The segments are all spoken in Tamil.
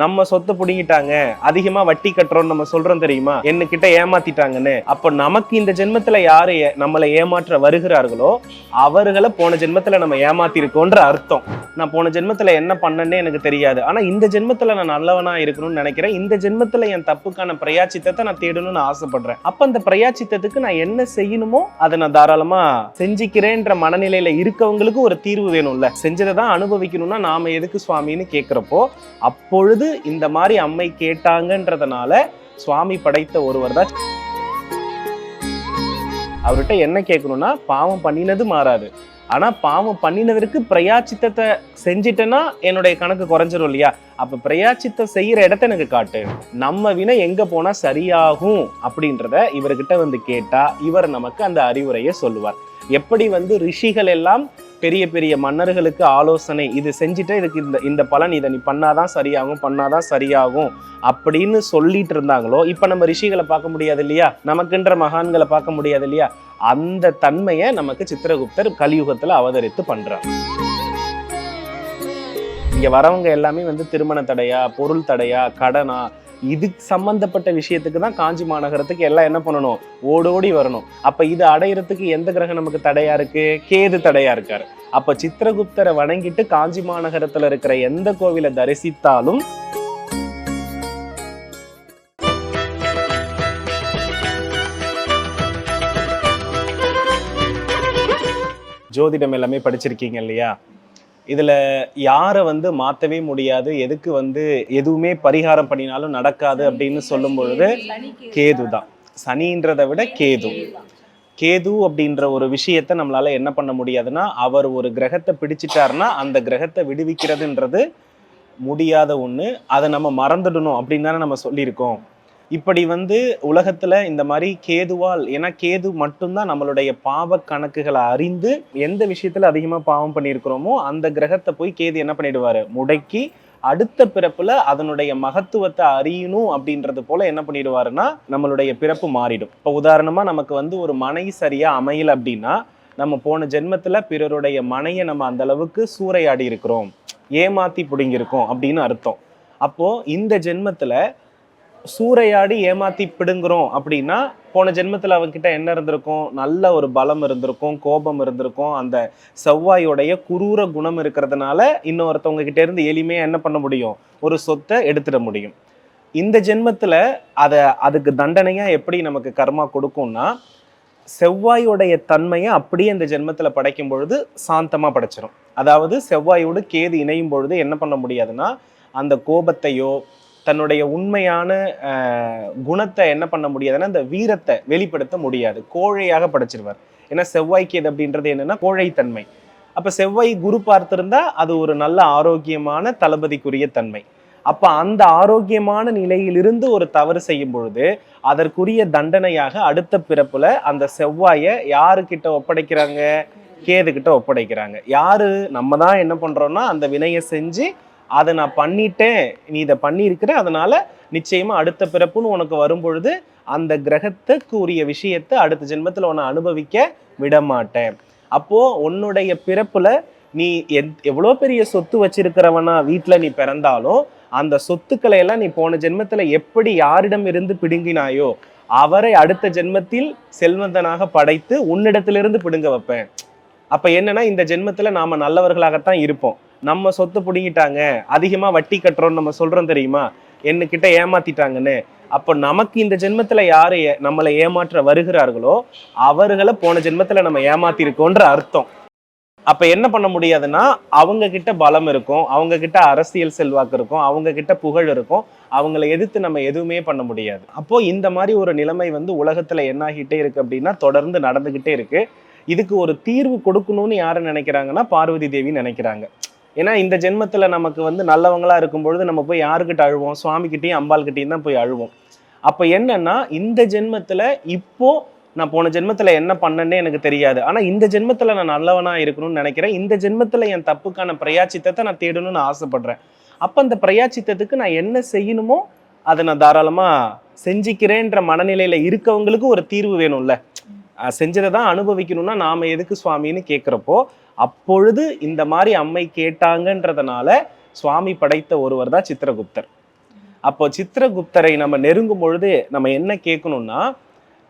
நம்ம சொத்தை புடுங்கிட்டாங்க அதிகமா வட்டி கட்டுறோம்னு நம்ம சொல்றோம் தெரியுமா? என்கிட்ட ஏமாத்திட்டாங்கன்னு. அப்ப நமக்கு இந்த ஜென்மத்துல யாரு நம்மளை ஏமாற்ற வருகிறார்களோ அவர்களை போன ஜென்மத்துல நம்ம ஏமாத்திருக்கோன்ற அர்த்தம். நான் போன ஜென்மத்துல என்ன பண்ணேன்னே எனக்கு தெரியாது. ஆனா இந்த ஜென்மத்துல நான் நல்லவனா இருக்கணும்னு நினைக்கிறேன். இந்த ஜென்மத்துல என் தப்புக்கான பிரயாச்சித்தத்தை நான் தேடணும்னு ஆசைப்படுறேன். அப்ப அந்த பிரயாச்சித்தத்துக்கு நான் என்ன செய்யணுமோ அதை நான் தாராளமா செஞ்சுக்கிறேன்ற மனநிலையில இருக்கவங்களுக்கு ஒரு தீர்வு வேணும்ல. செஞ்சதை தான் அனுபவிக்கணும்னா நாம எதுக்கு சுவாமின்னு கேட்கிறப்போ அப்பொழுது இந்த மாதிரி அம்மை கேட்டாங்கன்றதுனால சுவாமி படைத்த ஒருவர் தான். அவர்கிட்ட என்ன கேட்கணும்னா பாவம் பண்ணினது மாறாது. ஆனா பாவம் பண்ணினதற்கு பிரயாச்சித்தத்தை செஞ்சிட்டேன்னா என்னுடைய கணக்கு குறைஞ்சிரும் இல்லையா? அப்ப பிரயாச்சித்தம் செய்யற இடத்த எனக்கு காட்டு. நம்ம வினை எங்க போனா சரியாகும் அப்படின்றத இவர்கிட்ட வந்து கேட்டா இவர் நமக்கு அந்த அறிவுரையை சொல்லுவார். எப்படி வந்து ரிஷிகள் எல்லாம் பெரிய பெரிய மன்னர்களுக்கு ஆலோசனை இது செஞ்சுட்டு இதுக்கு இந்த இந்த பலன் இதை நீ பண்ணாதான் சரியாகும் பண்ணாதான் சரியாகும் அப்படின்னு சொல்லிட்டு இருந்தாங்களோ இப்ப நம்ம ரிஷிகளை பார்க்க முடியாது இல்லையா? நமக்குன்ற மகான்களை பார்க்க முடியாது இல்லையா? அந்த தன்மையை நமக்கு சித்திரகுப்தர் கலியுகத்துல அவதரித்து பண்ணுறார் இங்க வரவங்க எல்லாமே வந்து திருமண தடையா பொருள் தடையா கடனா இது சம்பந்தப்பட்ட விஷயத்துக்கு தான் காஞ்சி மாநகரத்துக்கு எல்லாம் என்ன பண்ணணும்? ஓடோடி வரணும். அப்ப இது அடையறதுக்கு எந்த கிரகம் நமக்கு தடையா இருக்கு? கேது தடையா இருக்காரு. அப்ப சித்திரகுப்தரை வணங்கிட்டு காஞ்சி மாநகரத்துல இருக்கிற எந்த கோவிலை தரிசித்தாலும் ஜோதிடம் எல்லாமே படிச்சிருக்கீங்க இல்லையா? இதில் யாரை வந்து மாற்றவே முடியாது எதுக்கு வந்து எதுவுமே பரிகாரம் பண்ணினாலும் நடக்காது அப்படின்னு சொல்லும் பொழுது கேது தான் சனின்றதை விட கேது. கேது அப்படின்ற ஒரு விஷயத்த நம்மளால என்ன பண்ண முடியாதுன்னா அவர் ஒரு கிரகத்தை பிடிச்சிட்டாருன்னா அந்த கிரகத்தை விடுவிக்கிறதுன்றது முடியாத ஒன்று அதை நம்ம மறந்துடணும் அப்படின்னு தானே நம்ம சொல்லியிருக்கோம். இப்படி வந்து உலகத்துல இந்த மாதிரி கேதுவால் ஏன்னா கேது மட்டும்தான் நம்மளுடைய பாவ கணக்குகளை அறிந்து எந்த விஷயத்துல அதிகமா பாவம் பண்ணியிருக்கிறோமோ அந்த கிரகத்தை போய் கேது என்ன பண்ணிடுவாரு? முடக்கி அடுத்த பிறப்புல அதனுடைய மகத்துவத்தை அறியணும் அப்படின்றது போல என்ன பண்ணிடுவாருன்னா நம்மளுடைய பிறப்பு மாறிடும். இப்போ உதாரணமா நமக்கு வந்து ஒரு மனை சரியா அமையல அப்படின்னா நம்ம போன ஜென்மத்துல பிறருடைய மனையை நம்ம அந்த அளவுக்கு சூறையாடி இருக்கிறோம். ஏமாத்தி பிடுங்கியிருக்கோம் அப்படின்னு அர்த்தம். அப்போ இந்த ஜென்மத்துல சூறையாடி ஏமாத்தி பிடுங்குறோம் அப்படின்னா போன ஜென்மத்தில் அவன்கிட்ட என்ன இருந்திருக்கும்? நல்ல ஒரு பலம் இருந்திருக்கும் கோபம் இருந்திருக்கும். அந்த செவ்வாயோடைய குரூர குணம் இருக்கிறதுனால இன்னொருத்தவங்க கிட்ட இருந்து எளிமையாக என்ன பண்ண முடியும்? ஒரு சொத்தை எடுத்துட முடியும். இந்த ஜென்மத்தில் அதை அதுக்கு தண்டனையாக எப்படி நமக்கு கர்மா கொடுக்கும்னா செவ்வாயோடைய தன்மையை அப்படியே இந்த ஜென்மத்தில் படைக்கும் பொழுது சாந்தமாக படைச்சிடும் அதாவது செவ்வாயோடு கேது இணையும் பொழுது என்ன பண்ண முடியாதுன்னா அந்த கோபத்தையோ தன்னுடைய உண்மையான குணத்தை என்ன பண்ண முடியாதுன்னா அந்த வீரத்தை வெளிப்படுத்த முடியாது. கோழையாக படைச்சிருவார். ஏன்னா செவ்வாய் அப்படின்றது என்னன்னா கோழைத்தன்மை. அப்போ செவ்வாய் குரு பார்த்திருந்தா அது ஒரு நல்ல ஆரோக்கியமான தளபதிக்குரிய தன்மை. அப்போ அந்த ஆரோக்கியமான நிலையிலிருந்து ஒரு தவறு செய்யும் பொழுது அதற்குரிய தண்டனையாக அடுத்த பிறப்புல அந்த செவ்வாயை யாருக்கிட்ட ஒப்படைக்கிறாங்க? கேதுகிட்ட ஒப்படைக்கிறாங்க. யாரு? நம்ம தான் என்ன பண்றோம்னா அந்த வினையை செஞ்சு அதை நான் பண்ணிட்டேன் நீ இதை பண்ணியிருக்கிற அதனால நிச்சயமா அடுத்த பிறப்புன்னு உனக்கு வரும்பொழுது அந்த கிரகத்துக்கு உரிய விஷயத்தை அடுத்த ஜென்மத்தில் உன்னை அனுபவிக்க விட மாட்டேன் அப்போ உன்னுடைய பிறப்புல நீ எத்- எவ்வளோ பெரிய சொத்து வச்சிருக்கிறவனா வீட்டில் நீ பிறந்தாலும் அந்த சொத்துக்களை எல்லாம் நீ போன ஜென்மத்தில் எப்படி யாரிடம் இருந்து பிடுங்கினாயோ அவரை அடுத்த ஜென்மத்தில் செல்வந்தனாக படைத்து உன்னிடத்திலிருந்து பிடுங்க வைப்பேன். அப்போ என்னன்னா இந்த ஜென்மத்தில் நாம நல்லவர்களாகத்தான் இருப்போம். நம்ம சொத்து பிடுங்கிட்டாங்க அதிகமாக வட்டி கட்டுறோம்னு நம்ம சொல்கிறோம் தெரியுமா? என்னக்கிட்ட ஏமாத்திட்டாங்கன்னு. அப்போ நமக்கு இந்த ஜென்மத்தில் யார் ஏ- நம்மளை ஏமாற்ற வருகிறார்களோ அவர்களை போன ஜென்மத்தில் நம்ம ஏமாத்திருக்கோன்ற அர்த்தம். அப்ப என்ன பண்ண முடியாதுன்னா அவங்க கிட்ட பலம் இருக்கும் அவங்க கிட்ட அரசியல் செல்வாக்கு இருக்கும் அவங்க கிட்ட புகழ் இருக்கும் அவங்கள எதிர்த்து நம்ம எதுவுமே பண்ண முடியாது. அப்போ இந்த மாதிரி ஒரு நிலைமை வந்து உலகத்துல என்ன ஆகிட்டே இருக்கு அப்படின்னா தொடர்ந்து நடந்துகிட்டே இருக்கு. இதுக்கு ஒரு தீர்வு கொடுக்கணும்னு யாரு நினைக்கிறாங்கன்னா பார்வதி தேவி நினைக்கிறாங்க. ஏன்னா இந்த ஜென்மத்தில் நமக்கு வந்து நல்லவங்களா இருக்கும் பொழுது நம்ம போய் யாருக்கிட்ட அழுவோம்? சுவாமிக்கிட்டையும் அம்பாள்கிட்டயும் தான் போய் அழுவோம். அப்போ என்னன்னா இந்த ஜென்மத்தில் இப்போ நான் போன ஜென்மத்தில் என்ன பண்ணேன்னே எனக்கு தெரியாது. ஆனால் இந்த ஜென்மத்தில் நான் நல்லவனாக இருக்கணும்னு நினைக்கிறேன். இந்த ஜென்மத்தில் என் தப்புக்கான பிரயாச்சித்தத்தை நான் தேடணும்னு ஆசைப்படுறேன். அப்போ அந்த பிரயாச்சித்தத்துக்கு நான் என்ன செய்யணுமோ அதை நான் தாராளமாக செஞ்சுக்கிறேன்ற மனநிலையில் இருக்கவங்களுக்கு ஒரு தீர்வு வேணும்ல. செஞ்சதை தான் அனுபவிக்கணும்னா நாம் எதுக்கு சுவாமின்னு கேட்குறப்போ அப்பொழுது இந்த மாதிரி அம்மை கேட்டாங்கன்றதுனால சுவாமி படைத்த ஒருவர் தான் சித்திரகுப்தர். அப்போ சித்திரகுப்தரை நம்ம நெருங்கும் பொழுது நம்ம என்ன கேட்கணும்னா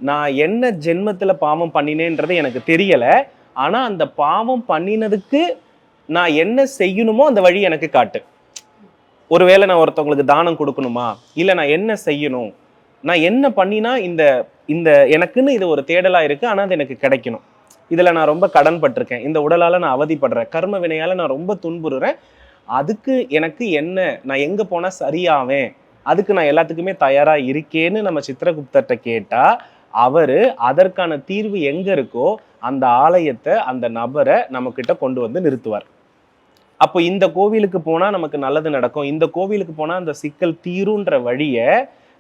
நான் என்ன ஜென்மத்தில் பாவம் பண்ணினேன்றது எனக்கு தெரியலை. ஆனால் அந்த பாவம் பண்ணினதுக்கு நான் என்ன செய்யணுமோ அந்த வழி எனக்கு காட்டு. ஒருவேளை நான் ஒருத்தவங்களுக்கு தானம் கொடுக்கணுமா? இல்லை நான் என்ன செய்யணும்? நான் என்ன பண்ணினா இந்த இந்த எனக்குன்னு இது ஒரு தேடலாக இருக்குது ஆனால் அது எனக்கு கிடைக்கணும். இதில் நான் ரொம்ப கடன் பட்டிருக்கேன் இந்த உடலால் நான் அவதிப்படுறேன். கர்ம வினையால் நான் ரொம்ப துன்புறுறேன். அதுக்கு எனக்கு என்ன? நான் எங்கே போனால் சரியாவேன்? அதுக்கு நான் எல்லாத்துக்குமே தயாராக இருக்கேன்னு நம்ம சித்திரகுப்தர்கிட்ட கேட்டால் அவர் அதற்கான தீர்வு எங்கே இருக்கோ அந்த ஆலயத்தை அந்த நபரை நம்மக்கிட்ட கொண்டு வந்து நிறுத்துவார். அப்போ இந்த கோவிலுக்கு போனால் நமக்கு நல்லது நடக்கும். இந்த கோவிலுக்கு போனால் அந்த சிக்கல் தீருன்ற வழியை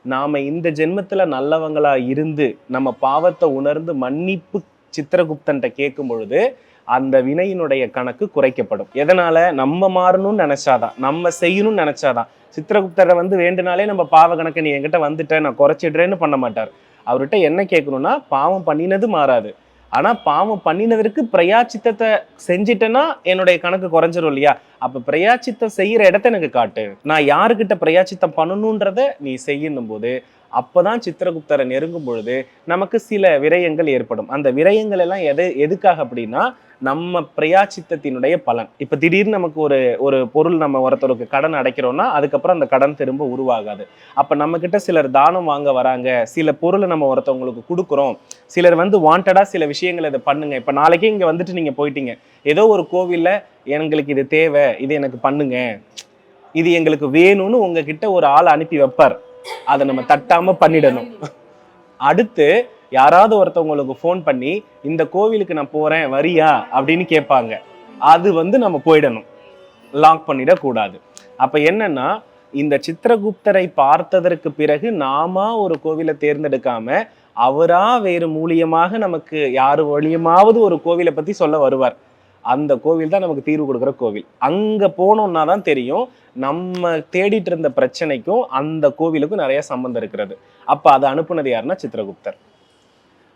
நாம இந்த ஜென்மத்தில் நல்லவங்களாக இருந்து நம்ம பாவத்தை உணர்ந்து மன்னிப்பு சித்திரகுப்தன்ட்ட கேட்கும் பொழுது அந்த வினையினுடைய கணக்கு குறைக்கப்படும். எதனால? நம்ம மாறணும்னு நினைச்சாதான். நம்ம செய்யணும்னு நினைச்சாதான். சித்திரகுப்தரை வந்து வேண்டுனாலே நம்ம பாவ கணக்கு நீ என்கிட்ட வந்துட்ட நான் குறைச்சிடுறேன்னு பண்ண மாட்டார். அவர்கிட்ட என்ன கேட்கணும்னா பாவம் பண்ணினது மாறாது. ஆனா பாவம் பண்ணினதற்கு பிரயாச்சித்தத்தை செஞ்சிட்டேன்னா என்னுடைய கணக்கு குறைஞ்சிரும் இல்லையா? அப்ப பிரயாச்சித்தம் செய்யற இடத்த எனக்கு காட்டு. நான் யாருக்கிட்ட பிரயாச்சித்தம் பண்ணணுன்றத நீ செய்யணும் போது அப்பதான் சித்திரகுப்தரை நெருங்கும் பொழுது நமக்கு சில விரயங்கள் ஏற்படும். அந்த விரயங்கள் எல்லாம் எது எதுக்காக அப்படின்னா நம்ம பிரயாச்சித்தத்தினுடைய பலன். இப்போ திடீர்னு நமக்கு ஒரு ஒரு பொருள் நம்ம ஒருத்தருக்கு கடன் அடைக்கிறோம்னா அதுக்கப்புறம் அந்த கடன் திரும்ப உருவாகாது. அப்போ நம்மக்கிட்ட சிலர் தானம் வாங்க வராங்க. சில பொருளை நம்ம ஒருத்தவங்களுக்கு கொடுக்குறோம். சிலர் வந்து வாண்டடாக சில விஷயங்களை இதை பண்ணுங்க. இப்போ நாளைக்கே இங்கே வந்துட்டு நீங்கள் போயிட்டீங்க. ஏதோ ஒரு கோவிலில் எங்களுக்கு இது தேவை. இது எனக்கு பண்ணுங்க. இது எங்களுக்கு வேணும்னு உங்ககிட்ட ஒரு ஆள் அனுப்பி வைப்பார். அதை நம்ம தட்டாம பண்ணிடணும். அடுத்து யாராவது ஒருத்தவங்களுக்கு ஃபோன் பண்ணி இந்த கோவிலுக்கு நான் போறேன் வரியா? அப்படின்னு கேட்பாங்க. அது வந்து நம்ம போயிடணும். லாக் பண்ணிடக்கூடாது. அப்ப என்னன்னா இந்த சித்திரகுப்தரை பார்த்ததற்கு பிறகு நாம ஒரு கோவிலை தேர்ந்தெடுக்காம அவரா வேறு மூலியமாக நமக்கு யார் வழியமாவது ஒரு கோவிலை பத்தி சொல்ல வருவார். அந்த கோவில் தான் நமக்கு தீர்வு கொடுக்குற கோவில். அங்க போனோம்னா தான் தெரியும் நம்ம தேடிட்டு இருந்த பிரச்சனைக்கும் அந்த கோவிலுக்கும் நிறைய சம்பந்தம் இருக்கிறது. அப்போ அதை அனுப்புனது யாருன்னா சித்திரகுப்தர்.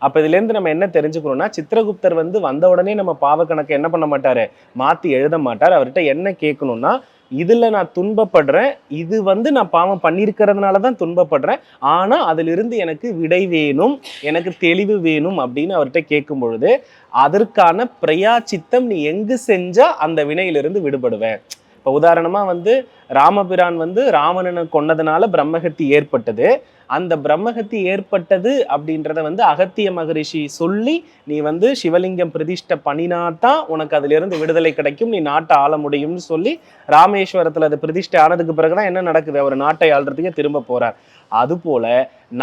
அப்ப இதுல இருந்து நம்ம என்ன தெரிஞ்சுக்கணும்னா சித்திரகுப்தர் வந்து வந்த உடனே நம்ம பாவ கணக்கு என்ன பண்ண மாட்டாரு? மாத்தி எழுத மாட்டார். அவர்கிட்ட என்ன கேட்கணும்னா இதில் நான் துன்பப்படுறேன். இது வந்து நான் பாவம் பண்ணியிருக்கிறதுனால தான் துன்பப்படுறேன். ஆனால் அதிலிருந்து எனக்கு விடை வேணும் எனக்கு தெளிவு வேணும் அப்படின்னு அவர்கிட்ட கேட்கும் பொழுது அதற்கான பிரயாச்சித்தம் நீ எங்கு செஞ்சால் அந்த வினையிலிருந்து விடுபடுவேன் இப்போ உதாரணமாக வந்து ராமபிரான் வந்து ராவணனை கொன்னதுனால பிரம்மகத்தி ஏற்பட்டது. அந்த பிரம்மகத்தி ஏற்பட்டது அப்படின்றத வந்து அகத்திய மகரிஷி சொல்லி நீ வந்து சிவலிங்கம் பிரதிஷ்ட பண்ணினாதான் உனக்கு அதிலிருந்து விடுதலை கிடைக்கும் நீ நாட்டை ஆள முடியும்னு சொல்லி ராமேஸ்வரத்துல அது பிரதிஷ்டை ஆனதுக்கு பிறகுதான் என்ன நடக்குது? அவர் நாட்டை ஆள்றதுக்கே திரும்ப போறார். அது போல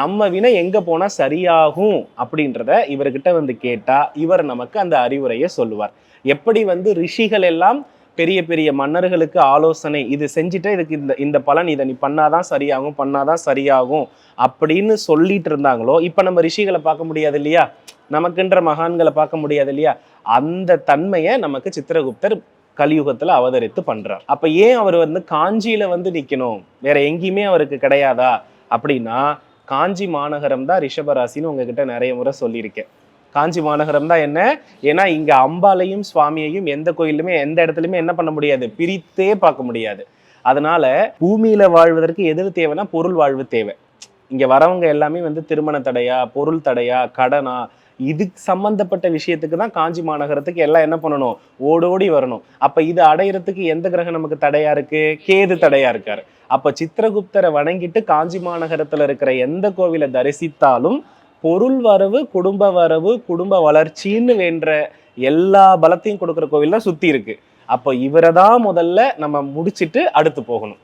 நம்ம வினை எங்க போனா சரியாகும் அப்படின்றத இவர்கிட்ட வந்து கேட்டா இவர் நமக்கு அந்த அறிவுரையை சொல்லுவார். எப்படி வந்து ரிஷிகள் எல்லாம் பெரிய பெரிய மன்னர்களுக்கு ஆலோசனை இது செஞ்சுட்டு இதுக்கு இந்த இந்த பலன் இதை நீ பண்ணாதான் சரியாகும் பண்ணாதான் சரியாகும் அப்படின்னு சொல்லிட்டு இருந்தாங்களோ இப்போ நம்ம ரிஷிகளை பார்க்க முடியாது இல்லையா? நமக்குன்ற மகான்களை பார்க்க முடியாது இல்லையா? அந்த தன்மையை நமக்கு சித்திரகுப்தர் கலியுகத்தில் அவதரித்து பண்ணுறார் அப்போ ஏன் அவர் வந்து காஞ்சியில் வந்து நிற்கணும் வேற எங்கேயுமே அவருக்கு கிடையாதா? அப்படின்னா காஞ்சி மாநகரம் தான் ரிஷபராசின்னு உங்ககிட்ட நிறைய முறை சொல்லியிருக்கேன். காஞ்சி மாநகரம் தான் என்ன? ஏன்னா இங்கே அம்பாலையும் சுவாமியையும் எந்த கோயிலுமே எந்த இடத்துலையுமே என்ன பண்ண முடியாது. பிரித்தே பார்க்க முடியாது. அதனால பூமியில வாழ்வதற்கு எது தேவைன்னா பொருள் வாழ்வு தேவை. இங்க வரவங்க எல்லாமே வந்து திருமண தடையா பொருள் தடையா கடனா இதுக்கு சம்பந்தப்பட்ட விஷயத்துக்கு தான் காஞ்சி மாநகரத்துக்கு எல்லாம் என்ன பண்ணணும்? ஓடோடி வரணும். அப்ப இது அடையிறதுக்கு எந்த கிரகம் நமக்கு தடையா இருக்கு? கேது தடையா இருக்காரு. அப்ப சித்திரகுப்தரை வணங்கிட்டு காஞ்சி மாநகரத்துல இருக்கிற எந்த கோவிலை தரிசித்தாலும் பொருள் வரவு குடும்ப வரவு குடும்ப வளர்ச்சின்னு வேண்ட எல்லா பலத்தையும் கொடுக்குற கோவில் தான் சுத்தி இருக்கு. அப்போ இவரை தான் முதல்ல நம்ம முடிச்சுட்டு அடுத்து போகணும்.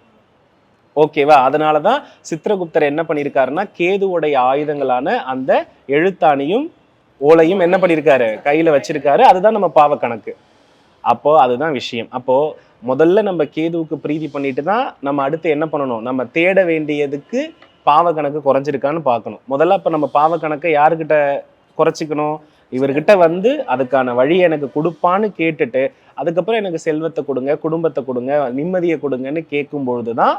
ஓகேவா அதனால தான் சித்திரகுப்தர் என்ன பண்ணியிருக்காருன்னா கேதுவுடைய ஆயுதங்களான அந்த எழுத்தாணியும் ஓலையும் என்ன பண்ணியிருக்காரு கையில் வச்சிருக்காரு. அதுதான் நம்ம பாவ கணக்கு. அப்போ அதுதான் விஷயம். அப்போ முதல்ல நம்ம கேதுவுக்கு பிரீதி பண்ணிட்டு தான் நம்ம அடுத்து என்ன பண்ணணும்? நம்ம தேட வேண்டியதுக்கு பாவ கணக்கு குறைஞ்சிருக்கான்னு பார்க்கணும். முதல்ல அப்போ நம்ம பாவ கணக்கை யாருக்கிட்ட குறைச்சிக்கணும்? இவர்கிட்ட வந்து அதுக்கான வழியை எனக்கு கொடுப்பான்னு கேட்டுட்டு அதுக்கப்புறம் எனக்கு செல்வத்தை கொடுங்க குடும்பத்தை கொடுங்க நிம்மதியை கொடுங்கன்னு கேட்கும் பொழுதுதான்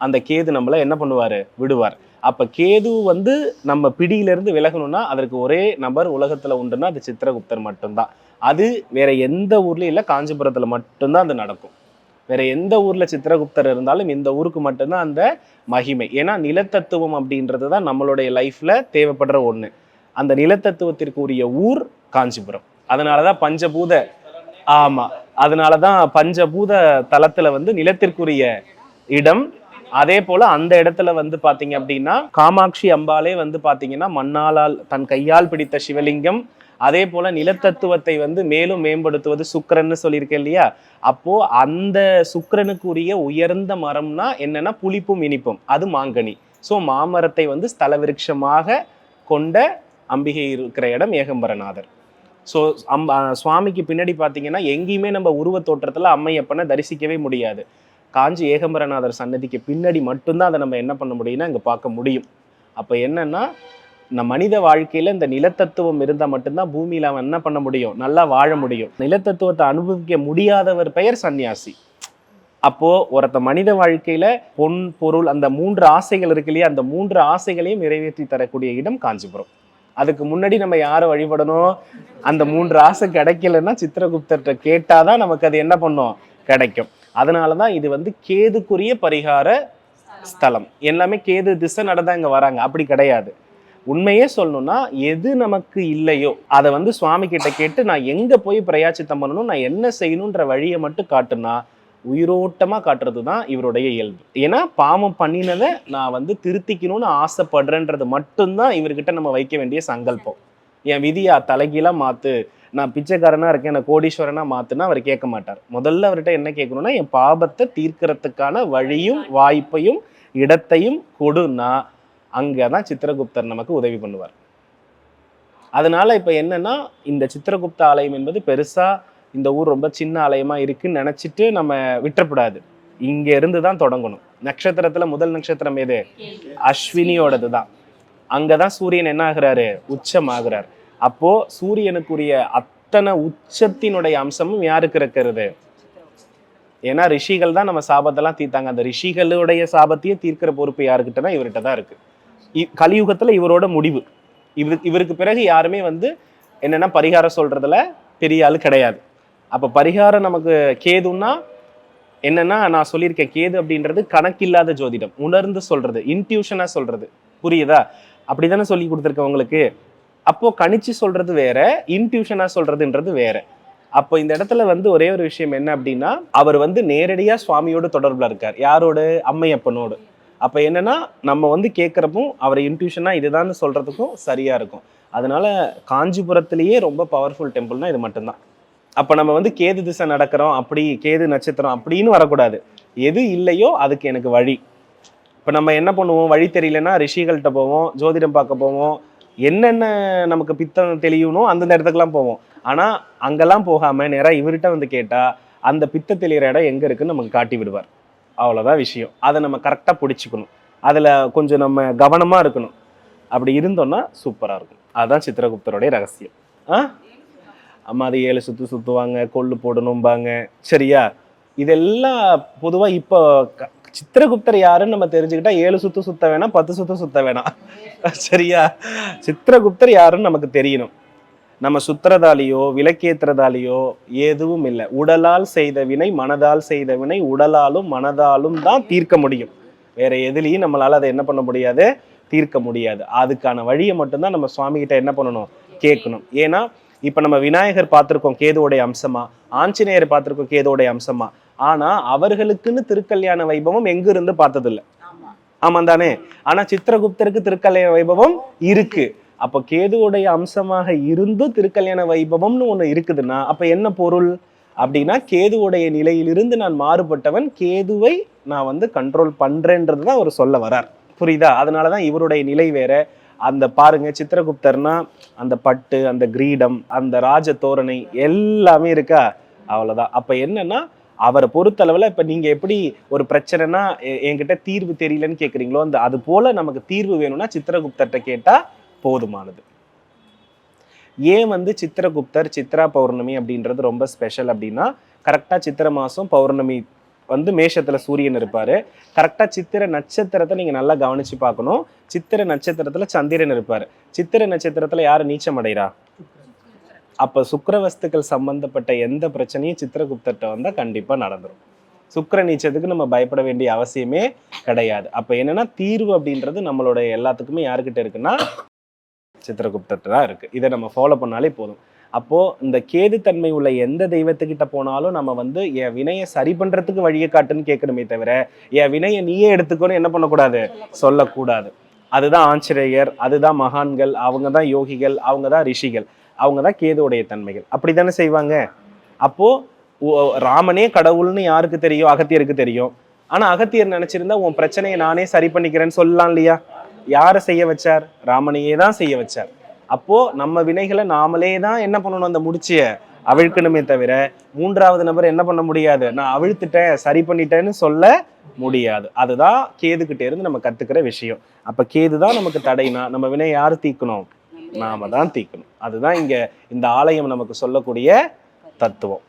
அந்த கேது நம்மளை என்ன பண்ணுவார்? விடுவார். அப்போ கேது வந்து நம்ம பிடியிலிருந்து விலகணும்னா அதற்கு ஒரே நபர் உலகத்தில் உண்டுன்னா அது சித்திரகுப்தர் மட்டும்தான். அது வேற எந்த ஊர்லேயும் இல்லை காஞ்சிபுரத்தில் மட்டும்தான் அது நடக்கும். வேற எந்த ஊர்ல சித்திரகுப்தர் இருந்தாலும் இந்த ஊருக்கு மட்டும்தான் அந்த மகிமை. ஏன்னா நிலத்தத்துவம் அப்படின்றது தான் நம்மளுடைய லைஃப்ல தேவைப்படுற ஒண்ணு. அந்த நிலத்தத்துவத்திற்கு உரிய ஊர் காஞ்சிபுரம். அதனாலதான் பஞ்சபூத ஆமா அதனாலதான் பஞ்சபூத தலத்துல வந்து நிலத்திற்குரிய இடம். அதே போல அந்த இடத்துல வந்து பாத்தீங்க அப்படின்னா காமாட்சி அம்பாலே வந்து பாத்தீங்கன்னா மண்ணாலால் தன் கையால் பிடித்த சிவலிங்கம் அதே போல நிலத்தத்துவத்தை வந்து மேலும் மேம்படுத்துவது சுக்கரன்னு சொல்லியிருக்கேன் இல்லையா? அப்போ அந்த சுக்கரனுக்குரிய உயர்ந்த மரம்னா என்னன்னா புளிப்பும் இனிப்பும் அது மாங்கனி. ஸோ மாமரத்தை வந்து ஸ்தல விருட்சமாக கொண்ட அம்பிகை இருக்கிற இடம் ஏகம்பரநாதர். ஸோ அம் சுவாமிக்கு பின்னாடி பார்த்தீங்கன்னா எங்கேயுமே நம்ம உருவ தோற்றத்தில் அம்மையப்பனை தரிசிக்கவே முடியாது. காஞ்சி ஏகம்பரநாதர் சன்னதிக்கு பின்னாடி மட்டும்தான் அதை நம்ம என்ன பண்ண முடியும்னா இங்கே பார்க்க முடியும். அப்போ என்னன்னா இந்த மனித வாழ்க்கையில இந்த நிலத்தத்துவம் இருந்தால் மட்டும்தான் பூமியில அவன் என்ன பண்ண முடியும்? நல்லா வாழ முடியும். நிலத்தத்துவத்தை அனுபவிக்க முடியாதவர் பெயர் சன்னியாசி. அப்போ ஒருத்த மனித வாழ்க்கையில பொன் பொருள் அந்த மூன்று ஆசைகள் இருக்கு இல்லையா? அந்த மூன்று ஆசைகளையும் நிறைவேற்றி தரக்கூடிய இடம் காஞ்சிபுரம். அதுக்கு முன்னாடி நம்ம யாரை வழிபடணும்? அந்த மூன்று ஆசை கிடைக்கலன்னா சித்திரகுப்தர்கிட்ட கேட்டாதான் நமக்கு அது என்ன பண்ணும்? கிடைக்கும். அதனாலதான் இது வந்து கேதுக்குரிய பரிகார ஸ்தலம். எல்லாமே கேது திசை நடந்தா இங்க வராங்க. அப்படி கிடையாது. உண்மையே சொல்லணும்னா எது நமக்கு இல்லையோ அதை வந்து சுவாமி கிட்ட கேட்டு நான் எங்க போய் பிரயாச்சித்தம் பண்ணணும் நான் என்ன செய்யணுன்ற வழியை மட்டும் காட்டுனா உயிரோட்டமாக காட்டுறது தான் இவருடைய இயல்பு. ஏன்னா பாவம் பண்ணினதை நான் வந்து திருத்திக்கணும்னு ஆசைப்படுறேன்றது மட்டும்தான் இவர்கிட்ட நம்ம வைக்க வேண்டிய சங்கல்பம். என் விதியா தலைகீழாக மாற்று நான் பிச்சைக்காரனாக இருக்கேன் என்ன கோடீஸ்வரனாக மாற்றுனா அவர் கேட்க மாட்டார். முதல்ல அவர்கிட்ட என்ன கேட்கணும்னா என் பாபத்தை தீர்க்கறதுக்கான வழியும் வாய்ப்பையும் இடத்தையும் கொடுன்னா அங்கதான் சித்திரகுப்தர் நமக்கு உதவி பண்ணுவார். அதனால இப்ப என்னன்னா இந்த சித்திரகுப்த ஆலயம் என்பது பெருசா இந்த ஊர் ரொம்ப சின்ன ஆலயமா இருக்குன்னு நினைச்சிட்டு நம்ம விட்டுறக்கூடாது. இங்க இருந்து தான் தொடங்கணும். நட்சத்திரத்துல முதல் நட்சத்திரம் எது? அஸ்வினியோடது தான் அங்கதான் சூரியன் என்ன ஆகுறாரு? உச்சம் ஆகுறார் அப்போ சூரியனுக்குரிய அத்தனை உச்சத்தினுடைய அம்சமும் யாருக்கு இருக்கிறது? ஏன்னா ரிஷிகள் தான் நம்ம சாபத்தெல்லாம் தீர்த்தாங்க. அந்த ரிஷிகளுடைய சாபத்தையே தீர்க்கிற பொறுப்பு யாருக்கிட்டனா இவர்கிட்ட தான் இருக்கு. கலியுகத்தில் இவரோட முடிவு. இவர் இவருக்கு பிறகு யாருமே வந்து என்னென்னா பரிகாரம் சொல்கிறதுல பெரிய ஆள் கிடையாது. அப்போ பரிகாரம் நமக்கு கேதுன்னா என்னென்னா நான் சொல்லியிருக்கேன் கேது அப்படின்றது கணக்கில்லாத ஜோதிடம். உணர்ந்து சொல்கிறது இன்ட்யூஷனாக சொல்கிறது புரியுதா? அப்படிதானே சொல்லி கொடுத்துருக்கேன் உங்களுக்கு. அப்போது கணிச்சு சொல்கிறது வேற இன்ட்யூஷனாக சொல்கிறதுன்றது வேற. அப்போ இந்த இடத்துல வந்து ஒரே ஒரு விஷயம் என்ன அப்படின்னா அவர் வந்து நேரடியாக சுவாமியோட தொடர்பில் இருக்கார். யாரோட? அம்மையப்பனோடு. அப்போ என்னென்னா நம்ம வந்து கேட்குறப்பும் அவர் இன்ட்யூஷனாக இதுதான் சொல்கிறதுக்கும் சரியாக இருக்கும். அதனால் காஞ்சிபுரத்துலேயே ரொம்ப பவர்ஃபுல் டெம்பிள்னா இது மட்டும்தான். அப்போ நம்ம வந்து கேது திசை நடக்கிறோம் அப்படி கேது நட்சத்திரம் அப்படின்னு வரக்கூடாது. எது இல்லையோ அதுக்கு எனக்கு வழி. இப்போ நம்ம என்ன பண்ணுவோம்? வழி தெரியலன்னா ரிஷிகள்கிட்ட போவோம் ஜோதிடம் பார்க்க போவோம். என்னென்ன நமக்கு பித்தம் தெளியணும் அந்தந்த இடத்துக்குலாம் போவோம். ஆனால் அங்கெல்லாம் போகாமல் நேராக இவர்கிட்ட வந்து கேட்டால் அந்த பித்த தெளிகிற இடம் எங்கே இருக்குன்னு நமக்கு காட்டி விடுவார். அவ்வளோதான் விஷயம். அதை நம்ம கரெக்டாக பிடிச்சிக்கணும். அதில் கொஞ்சம் நம்ம கவனமாக இருக்கணும். அப்படி இருந்தோம்னா சூப்பராக இருக்கும். அதுதான் சித்திரகுப்தருடைய ரகசியம். ஆ? அம்மா அது ஏழு சுற்று சுற்றுவாங்க கொள்ளு போடணும்பாங்க. சரியா? இதெல்லாம் பொதுவாக இப்போ க- சித்திரகுப்தர் யாருன்னு நம்ம தெரிஞ்சுக்கிட்டா ஏழு சுத்து சுத்த வேணாம் பத்து சுத்து சுத்த வேணாம். சரியா? சித்திரகுப்தர் யாருன்னு நமக்கு தெரியணும். நம்ம சுத்துறதாலேயோ விளக்கேத்துறதாலேயோ எதுவும் இல்லை. உடலால் செய்த வினை மனதால் செய்த வினை உடலாலும் மனதாலும் தான் தீர்க்க முடியும். வேற எதுலேயும் நம்மளால அதை என்ன பண்ண முடியாது? தீர்க்க முடியாது. அதுக்கான வழியை மட்டும்தான் நம்ம சுவாமி கிட்ட என்ன பண்ணணும்? கேட்கணும். ஏன்னா இப்ப நம்ம விநாயகர் பார்த்திருக்கோம் கேதுவோடைய அம்சமா? ஆஞ்சநேயர் பார்த்திருக்கோம் கேதுவோடைய அம்சமா? ஆனா அவர்களுக்குன்னு திருக்கல்யாண வைபவம் எங்க இருந்து பார்த்ததில்ல. ஆமாம் தானே ஆனா சித்திரகுப்தருக்கு திருக்கல்யாண வைபவம் இருக்கு. அப்போ கேதுவுடைய அம்சமாக இருந்தும் திருக்கல்யாண வைபவம்னு ஒன்று இருக்குதுன்னா அப்போ என்ன பொருள்? அப்படின்னா கேதுவுடைய நிலையிலிருந்து நான் மாறுபட்டவன் கேதுவை நான் வந்து கண்ட்ரோல் பண்ணுறேன்றது தான் அவர் சொல்ல வரார். புரியுதா? அதனால தான் இவருடைய நிலை வேற. அந்த பாருங்க சித்திரகுப்தர்னா அந்த பட்டு அந்த கிரீடம் அந்த ராஜ தோரணை எல்லாமே இருக்கா? அவ்வளோதான் அப்போ என்னன்னா அவரை பொறுத்தளவில் இப்போ நீங்கள் எப்படி ஒரு பிரச்சனைனா எ- என்கிட்ட தீர்வு தெரியலன்னு கேட்குறீங்களோ அந்த அது போல் நமக்கு தீர்வு வேணும்னா சித்திரகுப்தர்கிட்ட கேட்டால் போதுமானது. ஏன் வந்து சித்திரகுப்தர் சித்ரா பௌர்ணமி அப்படின்றது ரொம்ப ஸ்பெஷல் அப்படின்னா கரெக்டா சித்திரை மாசம் பௌர்ணமி வந்து மேஷத்துல சூரியன் இருப்பாரு. கரெக்டா சித்திரை நட்சத்திரத்தை நீங்க நல்லா கவனிச்சு பார்க்கணும். சித்திரை நட்சத்திரத்துல சந்திரன் இருப்பாரு. சித்திரை நட்சத்திரத்துல யாரு நீச்சம் அடைகிறா அப்ப சுக்கிரவஸ்துக்கள் சம்பந்தப்பட்ட எந்த பிரச்சனையும் சித்திரகுப்தர்கிட்ட வந்தா கண்டிப்பா நடந்துடும் சுக்கிர நீச்சத்துக்கு நம்ம பயப்பட வேண்டிய அவசியமே கிடையாது. அப்ப என்னன்னா தீர்வு அப்படின்றது நம்மளோட எல்லாத்துக்குமே யாருக்கிட்ட இருக்குன்னா சித்திரகுப்தர்கிட்ட தான் இருக்குது இதை நம்ம ஃபாலோ பண்ணாலே போதும். அப்போது இந்த கேது தன்மை உள்ள எந்த தெய்வத்துக்கிட்ட போனாலும் நம்ம வந்து என் வினையை சரி பண்ணுறதுக்கு வழியை காட்டுன்னு கேட்கணுமே தவிர என் வினையை நீயே எடுத்துக்கோன்னு என்ன பண்ணக்கூடாது? சொல்லக்கூடாது. அதுதான் ஆஞ்சநேயர் அதுதான் மகான்கள் அவங்க தான் யோகிகள் அவங்க தான் ரிஷிகள் அவங்க தான் கேதுவுடைய தன்மைகள். அப்படித்தானே செய்வாங்க? அப்போது ஓ- ராமனே கடவுள்னு யாருக்கு தெரியும்? அகத்தியருக்கு தெரியும். ஆனால் அகத்தியர் நினச்சிருந்தா உன் பிரச்சனையை நானே சரி பண்ணிக்கிறேன்னு சொல்லலாம் இல்லையா? யாரை செய்ய வச்சார்? ராமனையே தான் செய்ய வச்சார். அப்போ நம்ம வினைகளை நாமளே தான் என்ன பண்ணணும் அந்த முடிச்சிய? அவிழ்க்கணுமே தவிர மூன்றாவது நபர் என்ன பண்ண முடியாது? நான் அவிழ்த்துட்டேன் சரி பண்ணிட்டேன்னு சொல்ல முடியாது. அதுதான் கேதுகிட்ட இருந்து நம்ம கத்துக்கிற விஷயம். அப்ப கேது தான் நமக்கு தடைனா நம்ம வினை யார் தீக்கணும்? நாம தான் தீக்கணும். அதுதான் இங்க இந்த ஆலயம் நமக்கு சொல்லக்கூடிய தத்துவம்.